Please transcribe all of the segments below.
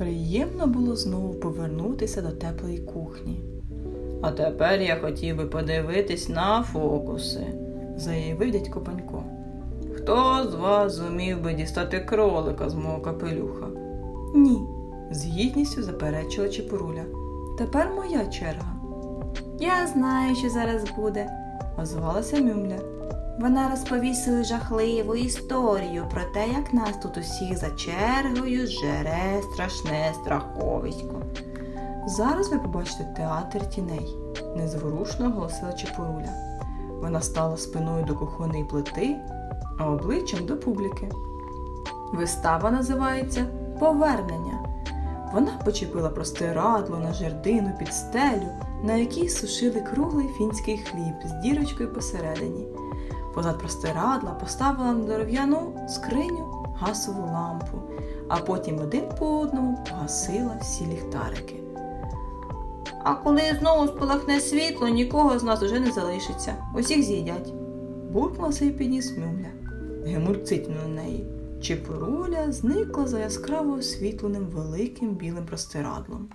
Приємно було знову повернутися до теплої кухні. А тепер я хотів би подивитись на фокуси, заявив дядько Панько. Хто з вас зумів би дістати кролика з мого капелюха? Ні, з гідністю заперечила Чепуруля. Тепер моя черга. Я знаю, що зараз буде. Озвалася Мюмля. Вона розповість свою жахливу історію про те, як нас тут усіх за чергою жере страшне страховисько. Зараз ви побачите театр тіней, незворушно оголосила Чепуруля. Вона стала спиною до кухонної плити, а обличчям до публіки. Вистава називається Повернення. Вона почепила простирадло на жердину під стелю, на якій сушили круглий фінський хліб з дірочкою посередині. Позад простирадла поставила на дерев'яну скриню гасову лампу, а потім один по одному погасила всі ліхтарики. А коли знову спалахне світло, нікого з нас уже не залишиться. Усіх з'їдять. Буркнувся і підніс мюмля. Гемур цитнув на неї. Чепуруля зникла за яскраво освітленим великим білим простирадлом.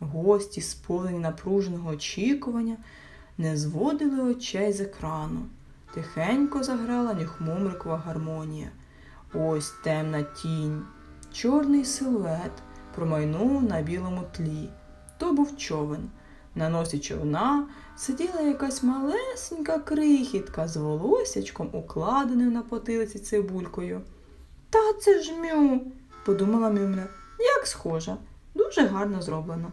Гості, сповнені напруженого очікування, не зводили очей з екрану. Тихенько заграла нюхмумрикова гармонія. Ось темна тінь, чорний силует промайнув на білому тлі. То був човен. На носі човна сиділа якась малесенька крихітка з волосячком, укладеним на потилиці цибулькою. Та це ж мю, подумала Мюмля. Як схожа, дуже гарно зроблено.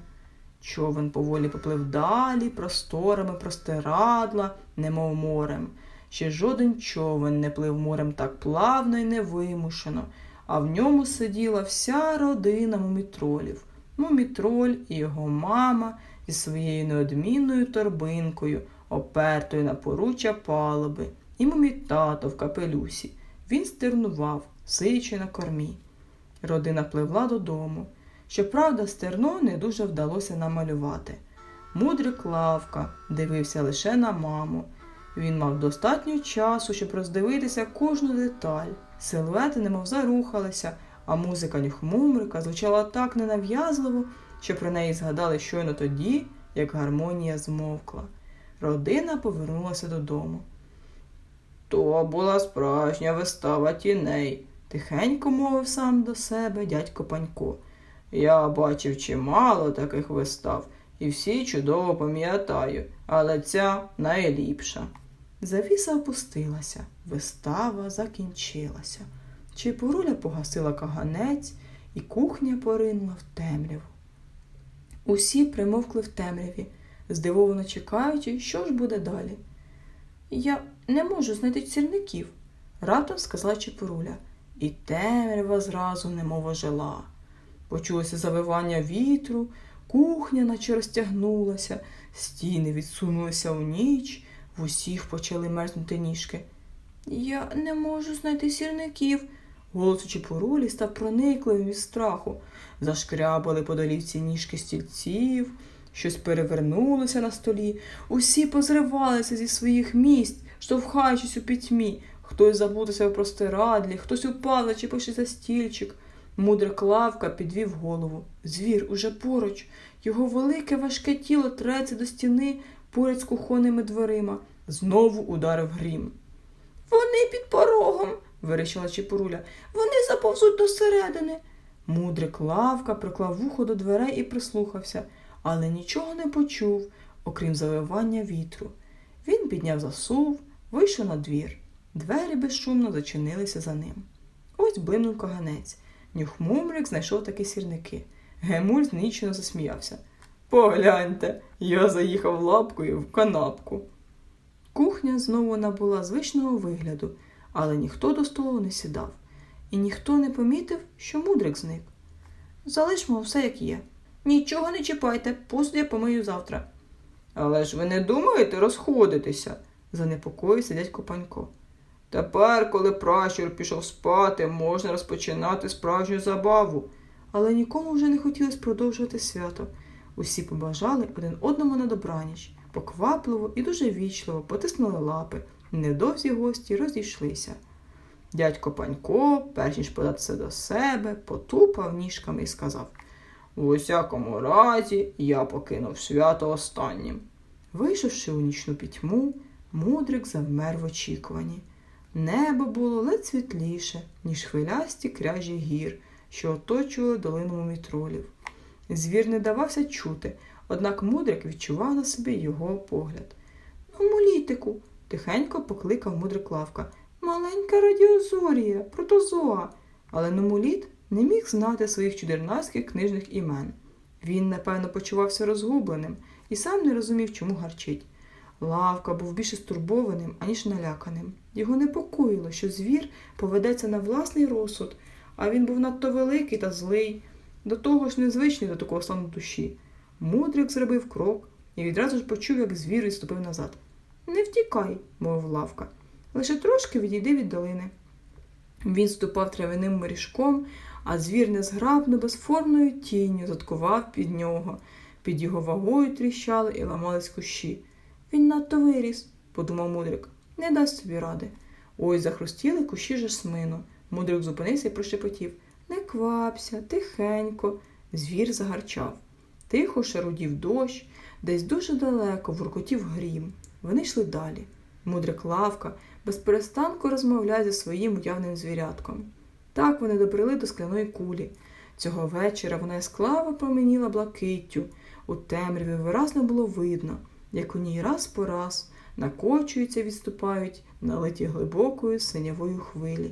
Човен поволі поплив далі, просторами простирадла, немов морем. Ще жоден човен не плив морем так плавно і невимушено, а в ньому сиділа вся родина мумітролів. Мумітроль і його мама зі своєю неодмінною торбинкою, опертою на поруччя палуби, і мумітато в капелюсі. Він стернував, сидячи на кормі. Родина пливла додому. Щоправда, стерно не дуже вдалося намалювати. Мудрик Лавка дивився лише на маму. Він мав достатньо часу, щоб роздивитися кожну деталь. Силуети немов зарухалися, а музика нюхмумрика звучала так ненав'язливо, що про неї згадали щойно тоді, як гармонія змовкла. Родина повернулася додому. То була справжня вистава тіней, тихенько мовив сам до себе дядько Панько. Я бачив чимало таких вистав і всі чудово пам'ятаю, але ця найліпша. Завіса опустилася, вистава закінчилася. Чепуруля погасила каганець, і кухня поринула в темряву. Усі примовкли в темряві, здивовано чекаючи, що ж буде далі. Я не можу знайти сірників, раптом сказала Чепуруля, і темрява зразу немов ожила. Почулося завивання вітру, кухня наче розтягнулася, стіни відсунулися у ніч, в усіх почали мерзнути ніжки. Я не можу знайти сірників. Голос у Чепурулі став проникливим від страху. Зашкрябали по долівці ніжки стільців, щось перевернулося на столі. Усі позривалися зі своїх місць, штовхаючись у пітьмі. Хтось заблудився в простирадлі, хтось упав, зачепивши за стільчик. Мудра клавка підвів голову. Звір уже поруч. Його велике важке тіло треться до стіни поряд з кухонними дверима. Знову ударив грім. Вони під порогом, вирішила Чепуруля. Вони заповзуть до середини. Мудрик лавка приклав вухо до дверей і прислухався, але нічого не почув, окрім завивання вітру. Він підняв засув, вийшов на двір. Двері безшумно зачинилися за ним. Ось блимнув каганець. Нюхмумрик знайшов такі сірники. Гемуль знічено засміявся. Погляньте, я заїхав лапкою в канапку. Кухня знову набула звичного вигляду, але ніхто до столу не сідав, і ніхто не помітив, що мудрик зник. Залишмо все, як є. Нічого не чіпайте, посуд я помию завтра. Але ж ви не думаєте розходитися, занепокоївся дядько Панько. Тепер, коли пращур пішов спати, можна розпочинати справжню забаву. Але нікому вже не хотілося продовжувати свято. Усі побажали один одному на добраніч, поквапливо і дуже вічливо потиснули лапи, і невдовзі гості розійшлися. Дядько Панько, перш ніж податися до себе, потупав ніжками і сказав В усякому разі, я покинув свято останнім. Вийшовши у нічну пітьму, мудрик завмер в очікуванні. Небо було ледь світліше, ніж хвилясті кряжі гір, що оточували долину мумітролів. Звір не давався чути, однак мудрик відчував на собі його погляд. Ну, мулітику, тихенько покликав мудрик лавка. Маленька радіозорія, протозоа. Але Нумуліт не міг знати своїх чудернацьких книжних імен. Він, напевно, почувався розгубленим і сам не розумів, чому гарчить. Лавка був більше стурбованим, аніж наляканим. Його непокоїло, що звір поведеться на власний розсуд, а він був надто великий та злий, до того ж незвичний до такого стану душі. Мудрик зробив крок і відразу ж почув, як звір відступив назад. Не втікай, мовив лавка, лише трошки відійди від долини. Він ступав травяним морішком, а звір незграбно, безформною тінню заткував під нього. Під його вагою тріщали і ламались кущі. Він надто виріс, подумав мудрик, не дасть собі ради. Ось захрустіли кущі жасмину. Мудрик зупинився і прошепотів. Не квапся, тихенько. Звір загарчав. Тихо шарудів дощ, десь дуже далеко воркотів грім. Вони йшли далі. Мудрик лавка безперестанку розмовляє зі своїм уявним звірятком. Так вони добрели до скляної кулі. Цього вечора вона ясклаво променіла блакиттю. У темряві виразно було видно, як у ній раз по раз накочуються, відступають, налиті глибокою синявою хвилі.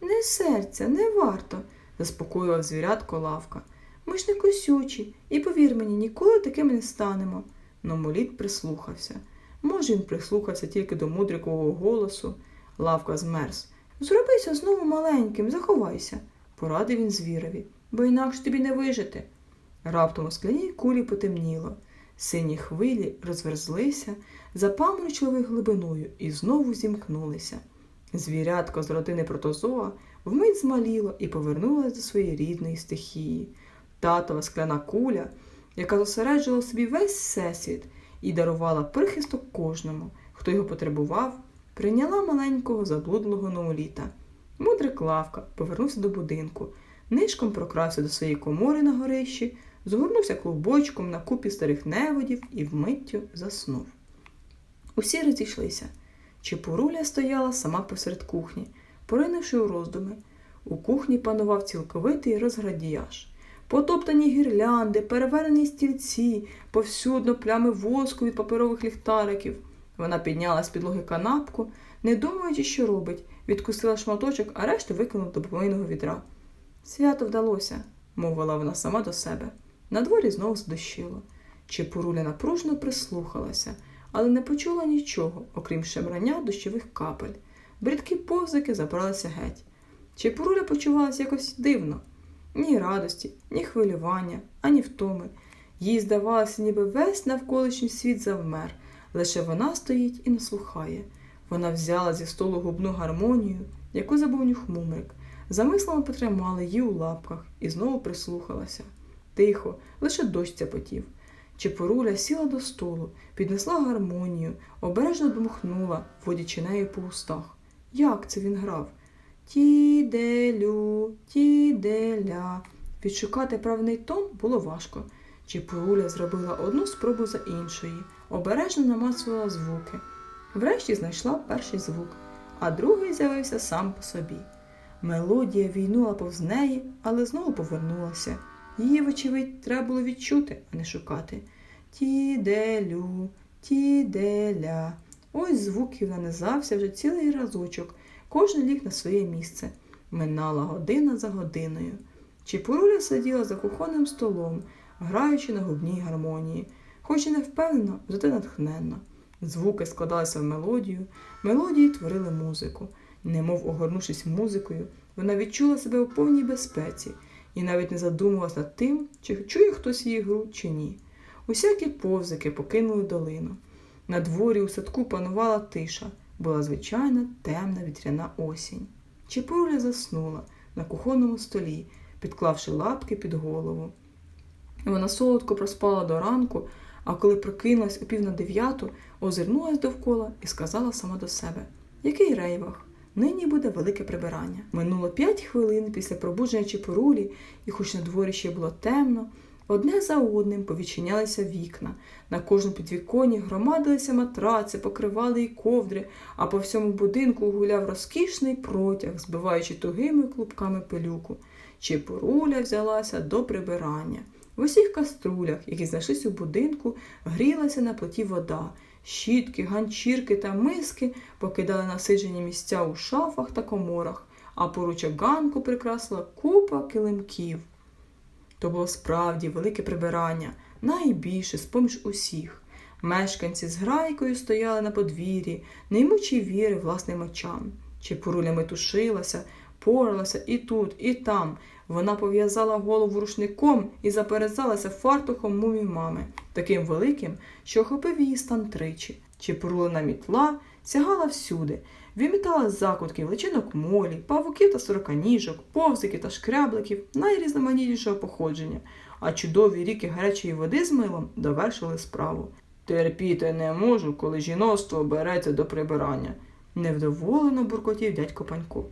Не серця, не варто, заспокоював звірятко лавка. Ми ж не косючі, і повір мені, ніколи такими не станемо. Но моліт прислухався. Може, він прислухався тільки до мудрикового голосу. Лавка змерз. Зробися знову маленьким, заховайся, порадив він звірові, бо інакше тобі не вижити. Раптом у скляній кулі потемніло. Сині хвилі розверзлися запаморочливою глибиною і знову зімкнулися. Звірятко з родини протозоа вмить змаліло і повернулося до своєї рідної стихії. Татова скляна куля, яка зосереджувала собі весь всесвіт і дарувала прихисток кожному, хто його потребував, прийняла маленького заблудлого новоліта. Мудрик лавка повернувся до будинку, нишком прокрався до своєї комори на горищі, згорнувся клубочком на купі старих неводів і вмиттю заснув. Усі розійшлися. Чепуруля стояла сама посеред кухні, поринувши у роздуми. У кухні панував цілковитий розградіяж. Потоптані гірлянди, перевернені стільці, повсюдно плями воску від паперових ліхтариків. Вона підняла з підлоги канапку, не думаючи, що робить, відкусила шматочок, а решту викинула до помийного відра. Свято вдалося, мовила вона сама до себе. На дворі знову здощило. Чепуруля напружно прислухалася, але не почула нічого, окрім шемрання дощових капель. Бридкі повзики забралися геть. Чепуруля почувалася якось дивно. Ні радості, ні хвилювання, ані втоми. Їй здавалося, ніби весь навколишній світ завмер, лише вона стоїть і наслухає. Вона взяла зі столу губну гармонію, яку забув нюхмумрик, замислено потримала її у лапках і знову прислухалася. Тихо, лише дощ цяпотів. Чепоруля сіла до столу, піднесла гармонію, обережно дмухнула, водячи нею по устах. Як це він грав? Ті-де-лю, ті-де-ля. Відшукати правний тон було важко. Чепуруля зробила одну спробу за іншої, обережно намацувала звуки. Врешті знайшла перший звук, а другий з'явився сам по собі. Мелодія війнула повз неї, але знову повернулася. Її, вочевидь, треба було відчути, а не шукати. Ті-де-лю, ті-де-ля. Ось звуків нанизався вже цілий разочок, кожен ліг на своє місце. Минала година за годиною. Чепуруля сиділа за кухонним столом, граючи на губній гармонії, хоч і не впевнено, зате натхненно. Звуки складалися в мелодію, мелодії творили музику. Немов огорнувшись музикою, вона відчула себе у повній безпеці і навіть не задумувалась над тим, чи чує хтось її гру, чи ні. Усякі повзики покинули долину. На дворі у садку панувала тиша, була звичайна темна вітряна осінь. Чепуруля заснула на кухонному столі, підклавши лапки під голову. Вона солодко проспала до ранку, а коли прокинулась о пів на дев'яту, озирнулась довкола і сказала сама до себе Який рейвах? Нині буде велике прибирання. Минуло п'ять хвилин після пробудження Чепурулі, і хоч на дворі ще було темно, одне за одним повідчинялися вікна. На кожному підвіконні громадилися матраци, покривали і ковдри, а по всьому будинку гуляв розкішний протяг, збиваючи тугими клубками пилюку. Чепуруля взялася до прибирання. В усіх каструлях, які знайшлись у будинку, грілася на плиті вода. Щітки, ганчірки та миски покидали насиджені місця у шафах та коморах, а поруч ганку прикрасила купа килимків. То було справді велике прибирання, найбільше з-поміж усіх. Мешканці з грайкою стояли на подвір'ї, не ймучи віри власним очам. Чепуруля метушилася, поралася і тут, і там. Вона пов'язала голову рушником і заперезалася фартухом мумі мами, таким великим, що охопив її стан тричі. Чепурулина мітла сягала всюди, вимітала закутків личинок молі, павуків та сороканіжок, повзиків та шкрябликів найрізноманітнішого походження, а чудові ріки гарячої води з милом довершили справу. Терпіти не можу, коли жіноцтво береться до прибирання, невдоволено буркотів дядько Панько.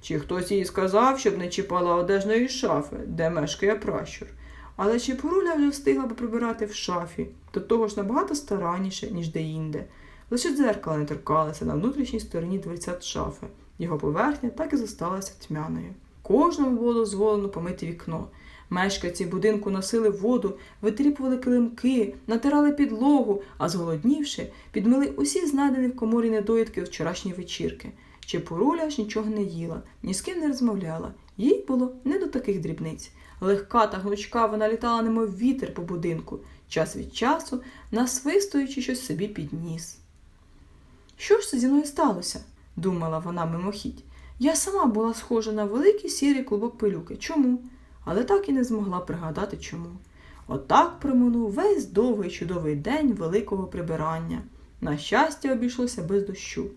Чи хтось їй сказав, щоб не чіпала одежної шафи, де мешкає пращур. Але Чепуруля вже встигла поприбирати в шафі, до того ж набагато старанніше, ніж деінде. Лише дзеркала не торкалися на внутрішній стороні дверцят шафи. Його поверхня так і зосталася тьмяною. Кожному було дозволено помити вікно. Мешканці будинку носили воду, витріпували килимки, натирали підлогу, а зголоднівши, підмили усі знайдені в коморі недоїдки вчорашньої вечірки. Чепуруля ж нічого не їла, ні з ким не розмовляла. Їй було не до таких дрібниць. Легка та гнучка вона літала, немов вітер по будинку, час від часу, насвистуючи щось собі під ніс. Що ж це зі мною сталося? думала вона мимохідь. Я сама була схожа на великий сірий клубок пилюки. Чому? Але так і не змогла пригадати чому. Отак проминув весь довгий чудовий день великого прибирання. На щастя, обійшлося без дощу.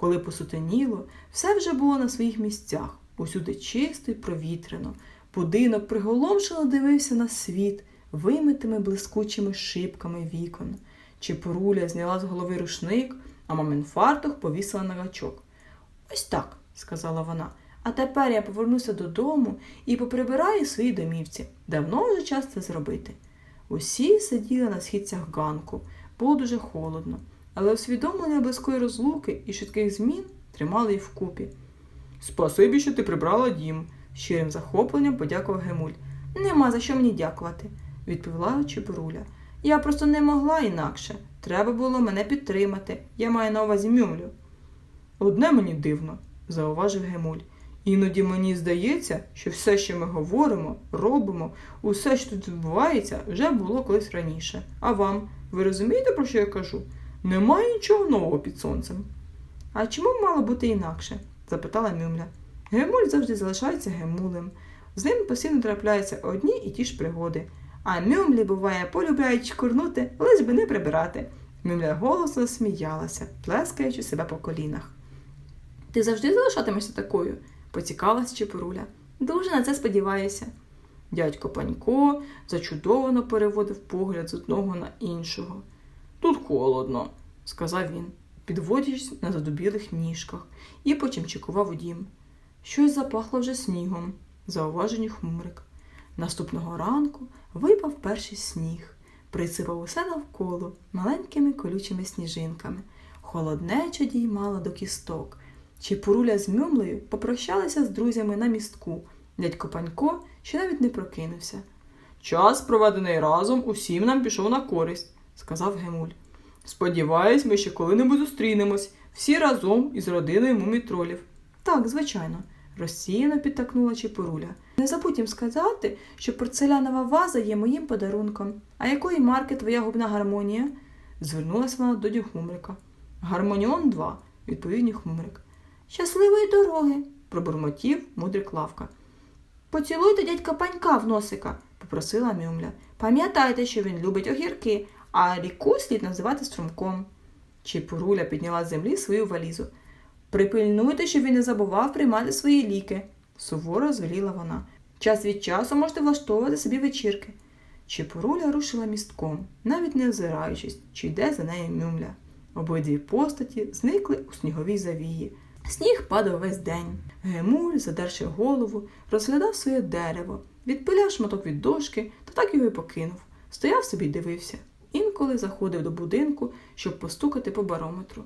Коли посутеніло, все вже було на своїх місцях, усюди чисто й провітряно. Будинок приголомшено дивився на світ вимитими блискучими шибками вікон. Чепуруля зняла з голови рушник, а мамин фартух повісила на гачок. Ось так, сказала вона. А тепер я повернуся додому і поприбираю свої домівці. Давно вже час це зробити. Усі сиділи на східцях ганку, було дуже холодно, але усвідомлення близької розлуки і швидких змін тримали їх вкупі. Спасибі, що ти прибрала дім, щирим захопленням подякував Гемуль. Нема за що мені дякувати, відповіла Чебуруля. Я просто не могла інакше. Треба було мене підтримати. Я маю на увазі мюмлю. Одне мені дивно, зауважив Гемуль. Іноді мені здається, що все, що ми говоримо, робимо, усе, що тут відбувається, вже було колись раніше. А вам, ви розумієте, про що я кажу? Немає нічого нового під сонцем. А чому б мало бути інакше? запитала Мюмля. Гемуль завжди залишається гемулем. З ним постійно трапляються одні і ті ж пригоди. А мюмлі, буває, полюбляють чкурнути, лиш би не прибирати. Мюмля голосно сміялася, плескаючи себе по колінах. Ти завжди залишатимешся такою? поцікавилась Чепуруля. Дуже на це сподіваюся. Дядько Панько зачудовано переводив погляд з одного на іншого. Тут холодно, сказав він, підводячись на задубілих ніжках, і почимчикував у дім. Щось запахло вже снігом, зауважені хмурик. Наступного ранку випав перший сніг, присипав усе навколо маленькими колючими сніжинками. Холоднеча діймала до кісток. Чепуруля з Мюмлею попрощалися з друзями на містку. Дядько Панько ще навіть не прокинувся. Час, проведений разом, усім нам пішов на користь, сказав Гемуль. Сподіваюсь, ми ще коли-небудь зустрінемось, всі разом із родиною мумітролів. Так, звичайно, розсіяно підтакнула Чепуруля. Не забудь їм сказати, що порцелянова ваза є моїм подарунком. А якої марки твоя губна гармонія? звернулася вона до Дюхмурика. Гармоніон 2, відповів Нюхмурик. Щасливої дороги, пробурмотів мудрик лавка. Поцілуйте дядька панька в носика, попросила Мюмля. Пам'ятайте, що він любить огірки, а ріку слід називати струмком. Чепуруля підняла з землі свою валізу. Припильнуйте, щоб він не забував приймати свої ліки, суворо звеліла вона. Час від часу можете влаштовувати собі вечірки. Чепуруля рушила містком, навіть не озираючись, чи йде за нею мюмля. Обидві постаті зникли у сніговій завії. Сніг падав весь день. Гемуль, задерши голову, розглядав своє дерево, відпиляв шматок від дошки та так його й покинув. Стояв собі й дивився. Інколи заходив до будинку, щоб постукати по барометру.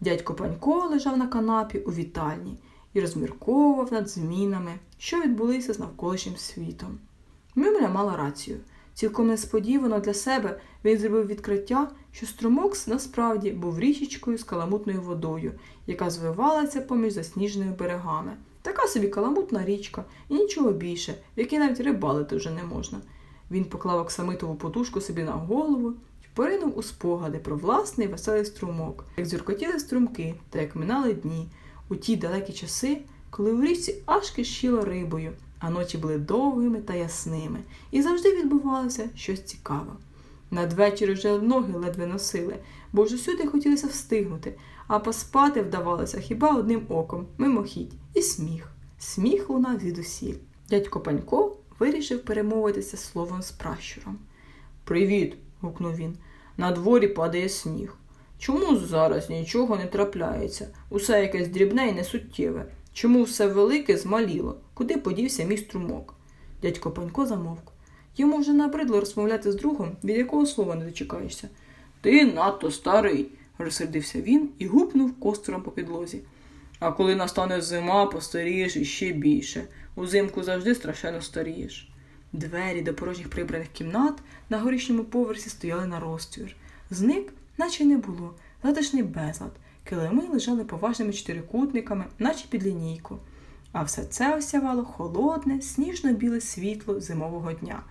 Дядько Панько лежав на канапі у вітальні і розмірковував над змінами, що відбулися з навколишнім світом. Мюмля мала рацію. Цілком несподівано для себе він зробив відкриття, що струмок насправді був річечкою з каламутною водою, яка звивалася поміж засніженими берегами. Така собі каламутна річка і нічого більше, в якій навіть рибалити вже не можна. Він поклав оксамитову подушку собі на голову і поринув у спогади про власний веселий струмок, як дзюркотіли струмки та як минали дні у ті далекі часи, коли у річці аж кишіло рибою, а ночі були довгими та ясними, і завжди відбувалося щось цікаве. Надвечір вже ноги ледве носили, бо ж усюди хотілося встигнути, а поспати вдавалося хіба одним оком, мимохідь, і сміх. Сміх лунав звідусіль. Дядько Панько вирішив перемовитися словом з пращуром. Привіт. гукнув він. На дворі падає сніг. Чому зараз нічого не трапляється? Усе якесь дрібне і несуттєве. Чому все велике змаліло? Куди подівся мій струмок? Дядько Панько замовк. Йому вже набридло розмовляти з другом, від якого слова не дочекаєшся. Ти надто старий, розсердився він і гупнув костром по підлозі. А коли настане зима, постарієш іще більше. Узимку завжди страшенно старієш. Двері до порожніх прибраних кімнат на горішньому поверсі стояли на розтвір. Зник, наче не було, затишний безлад. Килими лежали поважними чотирикутниками, наче під лінійку. А все це осявало холодне, сніжно-біле світло зимового дня.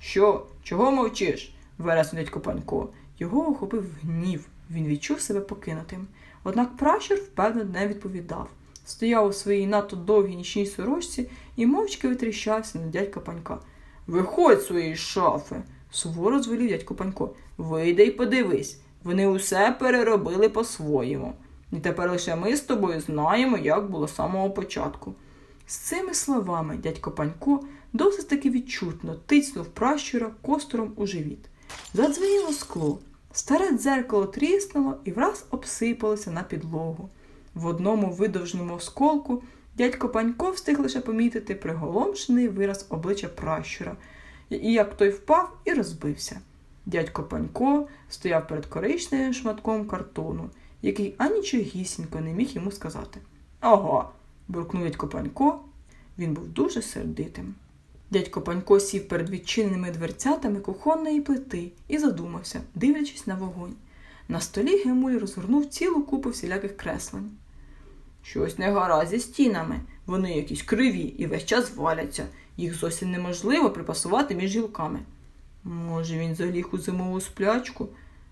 Що? Чого мовчиш? вереснув дядько Панько. Його охопив гнів. Він відчув себе покинутим. Однак пращур впевнено не відповідав. Стояв у своїй надто довгій нічній сорочці і мовчки витріщався на дядька Панька. Виходь з своєї шафи, суворо звелів дядько Панько. Вийди й подивись. Вони усе переробили по-своєму. І тепер лише ми з тобою знаємо, як було з самого початку. З цими словами дядько Панько досить таки відчутно тицнув пращура костором у живіт. Задзвеніло скло. Старе дзеркало тріснуло і враз обсипалося на підлогу. В одному видовжному осколку дядько Панько встиг лише помітити приголомшений вираз обличчя пращура, і як той впав і розбився. Дядько Панько стояв перед коричневим шматком картону, який анічогісінько не міг йому сказати. Ага, буркнув дядько Панько. Він був дуже сердитим. Дядько Панько сів перед відчиненими дверцятами кухонної плити і задумався, дивлячись на вогонь. На столі Гемуль розгорнув цілу купу всіляких креслень. Щось не гаразд зі стінами. Вони якісь криві і весь час валяться. Їх зовсім неможливо припасувати між гілками. Може, він заліг у зимову сплячку,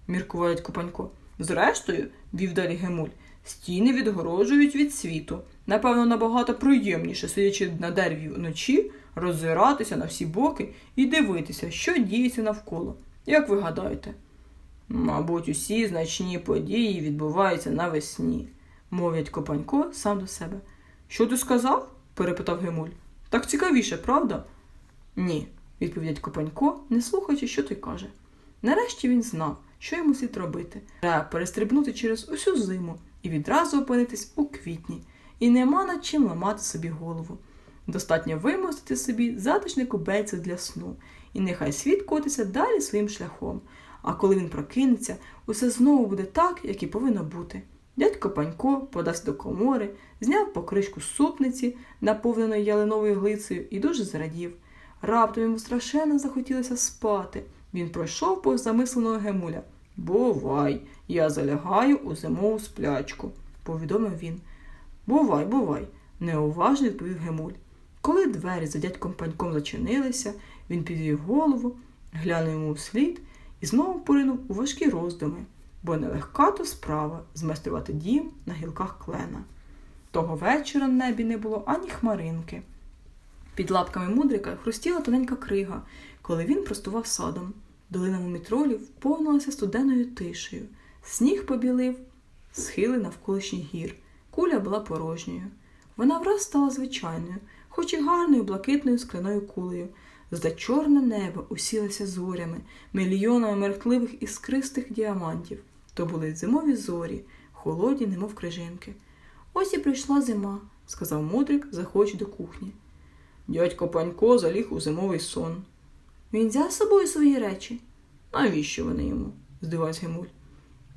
міркував дядько Панько. Зрештою, вів далі Гемуль, стіни відгорожують від світу. Напевно, набагато приємніше, сидячи на дереві вночі, роззиратися на всі боки і дивитися, що діється навколо. Як ви гадаєте? Мабуть, усі значні події відбуваються навесні, мовить Копанько сам до себе. Що ти сказав? перепитав Гемуль. Так цікавіше, правда? Ні, відповів дядько Панько, не слухаючи, що той каже. Нарешті він знав, що йому слід робити. Треба перестрибнути через усю зиму і відразу опинитись у квітні, і нема над чим ламати собі голову. Достатньо вимостити собі затишне кубельце для сну, і нехай світ котиться далі своїм шляхом. А коли він прокинеться, усе знову буде так, як і повинно бути. Дядько Панько подасть до комори, зняв покришку супниці, наповненої ялиновою глицею, і дуже зрадів. Раптом йому страшенно захотілося спати. Він пройшов повз замисленого Гемуля. Бувай, я залягаю у зимову сплячку, повідомив він. Бувай, бувай, неуважно відповів Гемуль. Коли двері за дядьком Паньком зачинилися, він підвів голову, глянув йому вслід і знову поринув у важкі роздуми, бо нелегка то справа змайструвати дім на гілках клена. Того вечора на небі не було ані хмаринки. Під лапками мудрика хрустіла тоненька крига, коли він простував садом. Долина мумітролів повнилася студеною тишею. Сніг побілив схили навколишніх гір. Куля була порожньою. Вона враз стала звичайною, хоч і гарною блакитною скляною кулею. Зда чорне небо усілося зорями, мільйонами меркливих іскристих діамантів. То були зимові зорі, холодні, немов крижинки. Ось і прийшла зима, сказав мудрик, заходячи до кухні. Дядько Панько заліг у зимовий сон. Він взяв з собою свої речі. Навіщо вони йому? здивався Гемуль.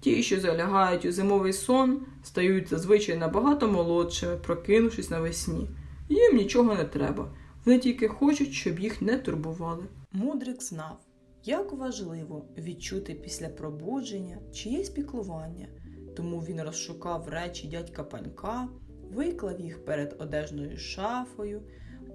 Ті, що залягають у зимовий сон, стають зазвичай набагато молодшими, прокинувшись навесні. Їм нічого не треба. Вони тільки хочуть, щоб їх не турбували. Мудрик знав, як важливо відчути після пробудження чиєсь піклування, тому він розшукав речі дядька Панька, виклав їх перед одежною шафою,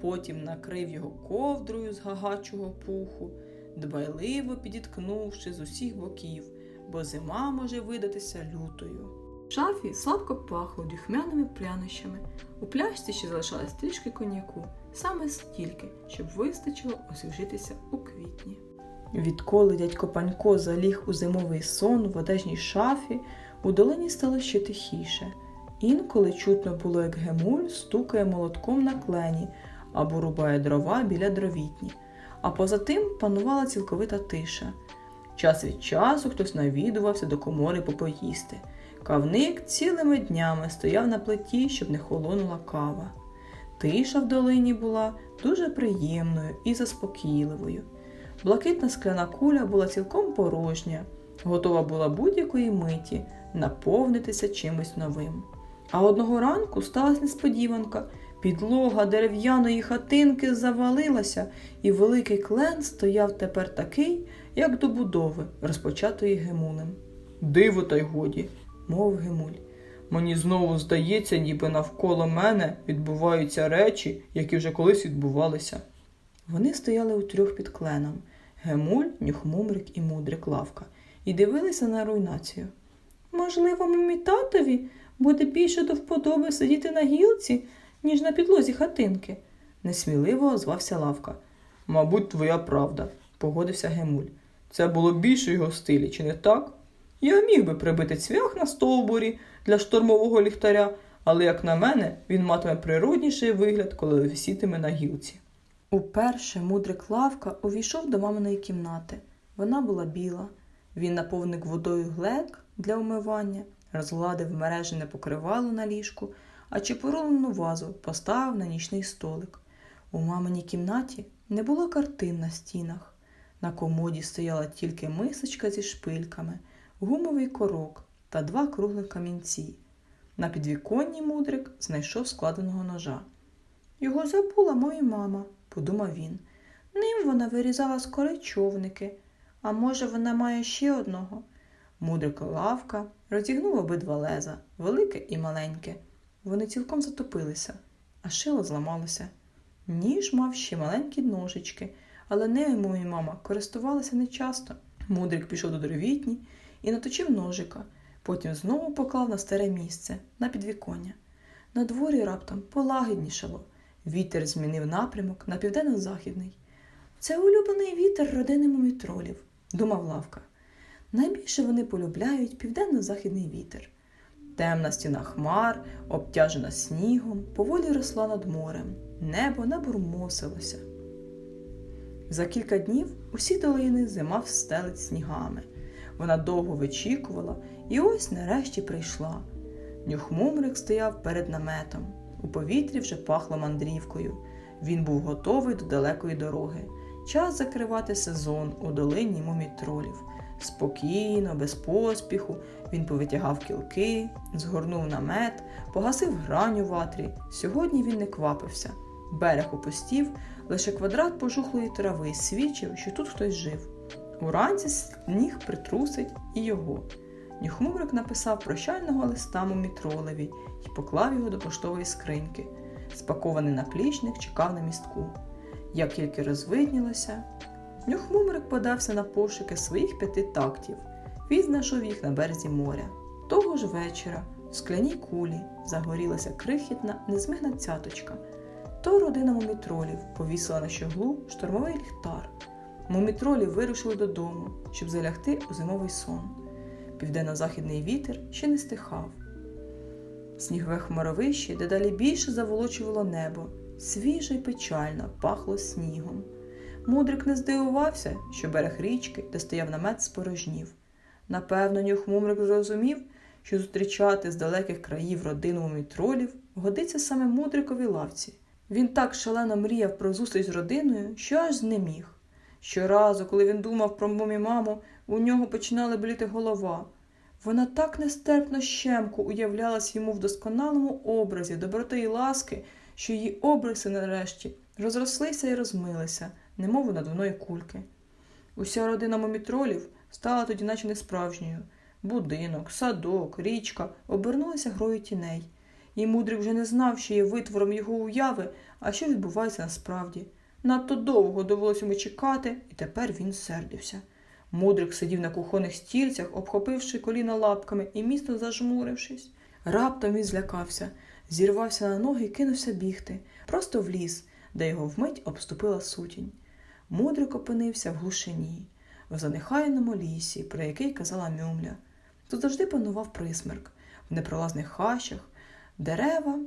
потім накрив його ковдрою з гагачого пуху, дбайливо підіткнувши з усіх боків, бо зима може видатися лютою. В шафі слабко пахло дюхмяними прянощами. У пляшці ще залишалось трішки коньяку, саме стільки, щоб вистачило освіжитися у квітні. Відколи дядько Панько заліг у зимовий сон в одежній шафі, у долині стало ще тихіше. Інколи чутно було, як Гемуль стукає молотком на клені або рубає дрова біля дровітні, а поза тим панувала цілковита тиша. Час від часу хтось навідувався до комори попоїсти. Кавник цілими днями стояв на плиті, щоб не холонула кава. Тиша в долині була дуже приємною і заспокійливою. Блакитна скляна куля була цілком порожня, готова була будь-якої миті наповнитися чимось новим. А одного ранку сталася несподіванка. Підлога дерев'яної хатинки завалилася, і великий клен стояв тепер такий, як до будови, розпочатої Гемулем. Диво та й годі, мов Гемуль. Мені знову здається, ніби навколо мене відбуваються речі, які вже колись відбувалися. Вони стояли у трьох під кленом Гемуль, Нюхмумрик і Мудрик Лавка, і дивилися на руйнацію. Можливо, мамі татові буде більше до вподоби сидіти на гілці, ніж на підлозі хатинки, несміливо озвався Лавка. Мабуть, твоя правда, погодився Гемуль. Це було більше його стилі, чи не так? Я міг би прибити цвях на стовбурі для штормового ліхтаря, але, як на мене, він матиме природніший вигляд, коли висітиме на гілці. Уперше мудрик лавка увійшов до маминої кімнати. Вона була біла. Він наповнив водою глек для умивання, розгладив мережене покривало на ліжку, а чепуролену вазу поставив на нічний столик. У маминій кімнаті не було картин на стінах. На комоді стояла тільки мисочка зі шпильками, гумовий корок та два круглих камінці. На підвіконні мудрик знайшов складеного ножа. Його забула моя мама, подумав він. Ним вона вирізала скори човники, а може, вона має ще одного. Мудрик лавка розігнув обидва леза, велике і маленьке. Вони цілком затопилися, а шило зламалося. Ніж мав ще маленькі ножички, але нею моя мама користувалася нечасто. Мудрик пішов до дровітні і наточив ножика, потім знову поклав на старе місце, на підвіконня. На дворі раптом полагіднішало. Вітер змінив напрямок на південно-західний. Це улюблений вітер родини мумітролів, думав Лавка. Найбільше вони полюбляють південно-західний вітер. Темна стіна хмар, обтяжена снігом, поволі росла над морем, небо набурмосилося. За кілька днів усі долини зима встелить снігами. Вона довго вичікувала і ось нарешті прийшла. Нюхмумрик стояв перед наметом. У повітрі вже пахло мандрівкою. Він був готовий до далекої дороги. Час закривати сезон у долині мумітролів. Спокійно, без поспіху, він повитягав кілки, згорнув намет, погасив грань у ватрі. Сьогодні він не квапився. Берег опустів, лише квадрат пожухлої трави свідчив, що тут хтось жив. Уранці сніг притрусить і його. Нюхмурик написав прощального листа мумітролеві і поклав його до поштової скриньки. Спакований наплічник чекав на містку. Як тільки розвиднілося, Нюхмумрик подався на пошуки своїх п'яти тактів. Він знайшов їх на березі моря. Того ж вечора в скляній кулі загорілася крихітна, незмигна цяточка. То родина мумітролів повісила на щоглу штормовий ліхтар. Мумітролі вирушили додому, щоб залягти у зимовий сон. Південно-західний вітер ще не стихав. Снігове хмаровище дедалі більше заволочувало небо, свіже й печально пахло снігом. Мудрик не здивувався, що берег річки, де стояв намет, спорожнів. Напевно, нюхмумрик зрозумів, що зустрічати з далеких країв родину мумітролів годиться саме мудрикові лавці. Він так шалено мріяв про зустріч з родиною, що аж знеміг. Щоразу, коли він думав про мумі-маму, у нього починала боліти голова. Вона так нестерпно щемко уявлялась йому в досконалому образі доброти і ласки, що її обриси нарешті розрослися і розмилися, немов надувної кульки. Уся родина мумітролів стала тоді наче несправжньою. Будинок, садок, річка обернулися грою тіней. І мудрик вже не знав, що є витвором його уяви, а що відбувається насправді. Надто довго довелося йому чекати, і тепер він сердився. Мудрик сидів на кухонних стільцях, обхопивши коліна лапками і міцно зажмурившись. Раптом він злякався, зірвався на ноги і кинувся бігти, просто в ліс, де його вмить обступила сутінь. Мудрик опинився в глушині, в занехайному лісі, про який казала Мюмля. Тут завжди панував присмерк. В непролазних хащах дерева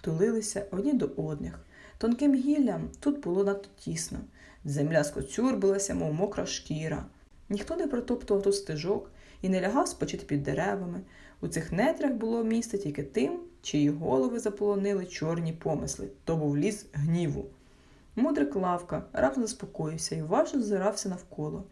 тулилися одні до одних. Тонким гіллям тут було надто тісно. Земля скоцюрбилася, мов мокра шкіра. Ніхто не протоптував тут стежок і не лягав спочити під деревами. У цих нетрях було місце тільки тим, чиї голови заполонили чорні помисли. То був ліс гніву. Мудрик лавка раптом заспокоївся і уважно зазирався навколо.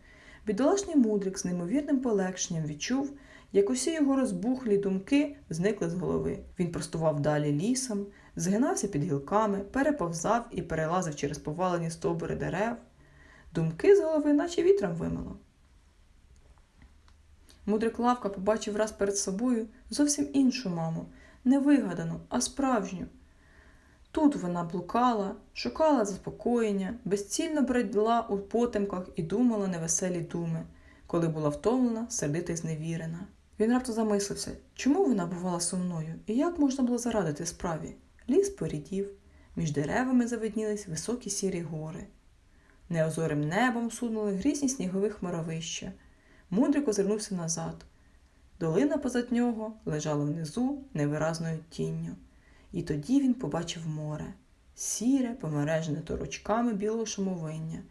Бідолашний мудрик з неймовірним полегшенням відчув, як усі його розбухлі думки зникли з голови. Він простував далі лісом, згинався під гілками, переповзав і перелазив через повалені стовбури дерев. Думки з голови, наче вітром вимило. Мудрик Лавка побачив раз перед собою зовсім іншу маму, не вигадану, а справжню. Тут вона блукала, шукала заспокоєння, безцільно бредла у потемках і думала невеселі думи, коли була втомлена, сердита й зневірена. Він раптом замислився, чому вона бувала сумною і як можна було зарадити справі. Ліс порідів, між деревами завиднілись високі сірі гори. Неозорим небом сунули грізні снігові хмаровища. Мудрик озирнувся назад. Долина позад нього лежала внизу невиразною тінню. І тоді він побачив море, сіре, помережене торочками білого шумовиння.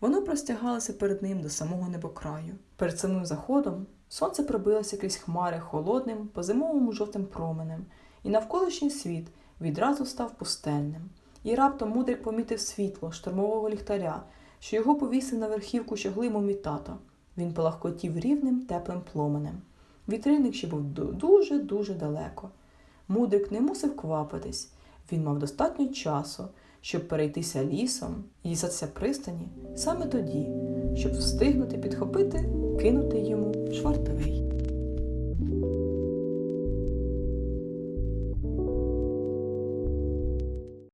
Воно простягалося перед ним до самого небокраю. Перед самим заходом сонце пробилося крізь хмари холодним, по-зимовому жовтим променем, і навколишній світ відразу став пустельним. І раптом мудрик помітив світло штормового ліхтаря, що його повісив на верхівку щогли мумі тата. Він полагкотів рівним теплим пломенем. Вітрильник ще був дуже-дуже далеко. Мудрик не мусив квапитись. Він мав достатньо часу, щоб перейтися лісом і дістатися пристані саме тоді, щоб встигнути підхопити, кинути йому швартовий.